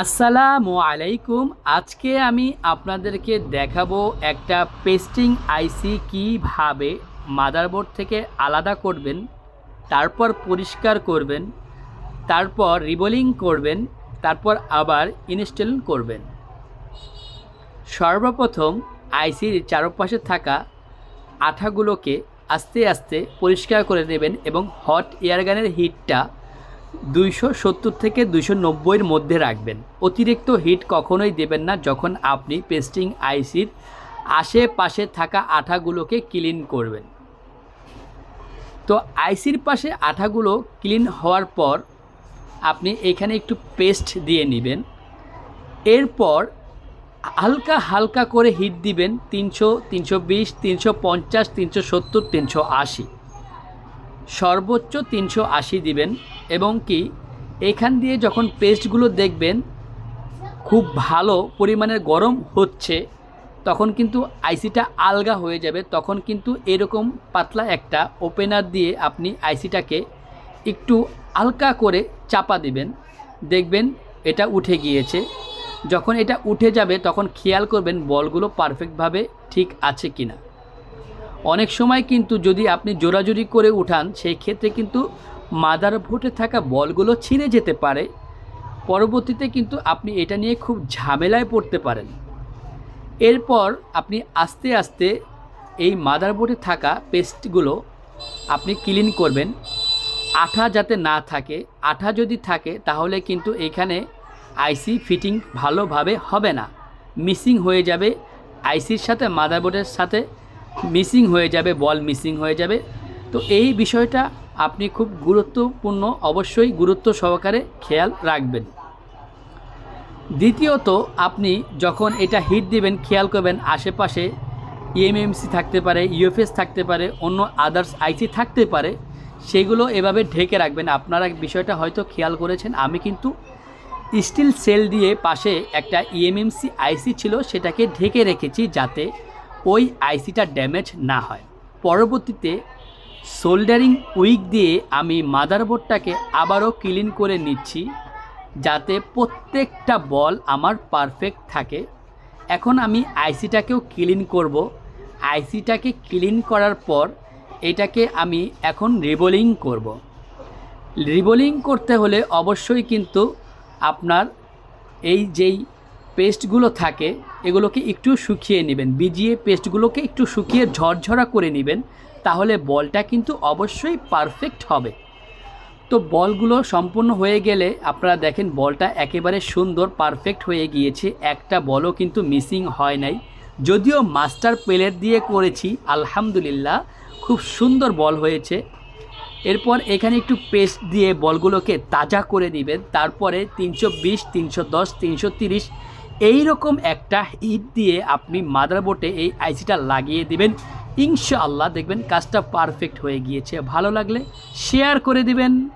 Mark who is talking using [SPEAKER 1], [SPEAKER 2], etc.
[SPEAKER 1] আসসালামু আলাইকুম। আজকে আমি আপনাদেরকে দেখাবো একটা পেস্টিং আইসি কীভাবে মাদারবোর্ড থেকে আলাদা করবেন, তারপর পরিষ্কার করবেন, তারপর রিবোলিং করবেন, তারপর আবার ইনস্টল করবেন। সর্বপ্রথম আইসির চারপাশে থাকা আঠাগুলোকে আস্তে আস্তে পরিষ্কার করে নেবেন এবং হট এয়ারগানের হিটটা দুইশো সত্তর থেকে দুইশো নব্বইয়ের মধ্যে রাখবেন। অতিরিক্ত হিট কখনোই দেবেন না যখন আপনি পেস্টিং আইসির আশেপাশে থাকা আঠাগুলোকে ক্লিন করবেন। তো আইসির পাশে আঠাগুলো ক্লিন হওয়ার পর আপনি এখানে একটু পেস্ট দিয়ে নেবেন। এরপর হালকা হালকা করে হিট দিবেন তিনশো তিনশো বিশ, তিনশো পঞ্চাশ, তিনশো সত্তর, তিনশো আশি। সর্বোচ্চ তিনশো আশি দিবেন এবং কি এখান দিয়ে যখন পেস্টগুলো দেখবেন, খুব ভালো পরিমাণের গরম হচ্ছে, তখন কিন্তু আইসিটা আলগা হয়ে যাবে। তখন কিন্তু এরকম পাতলা একটা ওপেনার দিয়ে আপনি আইসিটাকে একটু হালকা করে চাপা দিবেন। দেখবেন এটা উঠে গিয়েছে। যখন এটা উঠে যাবে, তখন খেয়াল করবেন বলগুলো পারফেক্টভাবে ঠিক আছে কিনা। অনেক সময় কিন্তু যদি আপনি জোরাজুরি করে উঠান, সেই ক্ষেত্রে কিন্তু মাদার ভোটে থাকা বলগুলো ছিঁড়ে যেতে পারে। পরবর্তীতে কিন্তু আপনি এটা নিয়ে খুব ঝামেলায় পড়তে পারেন। এরপর আপনি আস্তে আস্তে এই মাদার বোর্ডে থাকা পেস্টগুলো আপনি ক্লিন করবেন। আঠা যাতে না থাকে, আঠা যদি থাকে তাহলে কিন্তু এখানে আইসি ফিটিং ভালোভাবে হবে না। মিসিং হয়ে যাবে। আইসির সাথে মাদারবোর্ডের সাথে মিসিং হয়ে যাবে, বল মিসিং হয়ে যাবে। তো এই বিষয়টা আপনি খুব গুরুত্বপূর্ণ, অবশ্যই গুরুত্ব সহকারে খেয়াল রাখবেন। দ্বিতীয়ত, আপনি যখন এটা হিট দিবেন, খেয়াল করবেন আশেপাশে ইএমএমসি থাকতে পারে ইউএফএস থাকতে পারে, অন্য আদার্স আইসি থাকতে পারে, সেগুলো এভাবে ঢেকে রাখবেন। আপনারা বিষয়টা হয়তো খেয়াল করেছেন, আমি কিন্তু স্টিল সেল দিয়ে পাশে একটা ইএমএমসি আইসি ছিল, সেটাকে ঢেকে রেখেছি যাতে ওই আইসিটা ড্যামেজ না হয়। পরবর্তীতে সোল্ডারিং উইক দিয়ে আমি মাদারবোর্ডটাকে আবারও ক্লিন করে নিচ্ছি, যাতে প্রত্যেকটা বল আমার পারফেক্ট থাকে। এখন আমি আইসিটাকেও ক্লিন করব। আইসিটাকে ক্লিন করার পর এটাকে আমি এখন রিবোলিং করব। রিবোলিং করতে হলে অবশ্যই কিন্তু আপনার এই যেই পেস্টগুলো থাকে, এগুলোকে একটু শুকিয়ে নেবেন। বিজিয়ে পেস্টগুলোকে একটু শুকিয়ে ঝরঝরা করে নেবেন, তাহলে বলটা কিন্তু অবশ্যই পারফেক্ট হবে। তো বলগুলো সম্পূর্ণ হয়ে গেলে আপনারা দেখেন বলটা একেবারে সুন্দর পারফেক্ট হয়ে গিয়েছে, একটা বলও কিন্তু মিসিং হয় নাই। যদিও মাস্টার প্লেট দিয়ে করেছি, আলহামদুলিল্লাহ, খুব সুন্দর বল হয়েছে। এরপর এখানে একটু পেস্ট দিয়ে বলগুলোকে তাজা করে দিবেন তারপরে তিনশো বিশ, তিনশো দশ, তিনশো তিরিশ এইরকম একটা ইট দিয়ে আপনি মাদারবোর্ডে এই আইসিটা লাগিয়ে দিবেন। ইনশাআল্লাহ দেখবেন কাজটা পারফেক্ট হয়ে গিয়েছে। ভালো লাগলে শেয়ার করে দিবেন।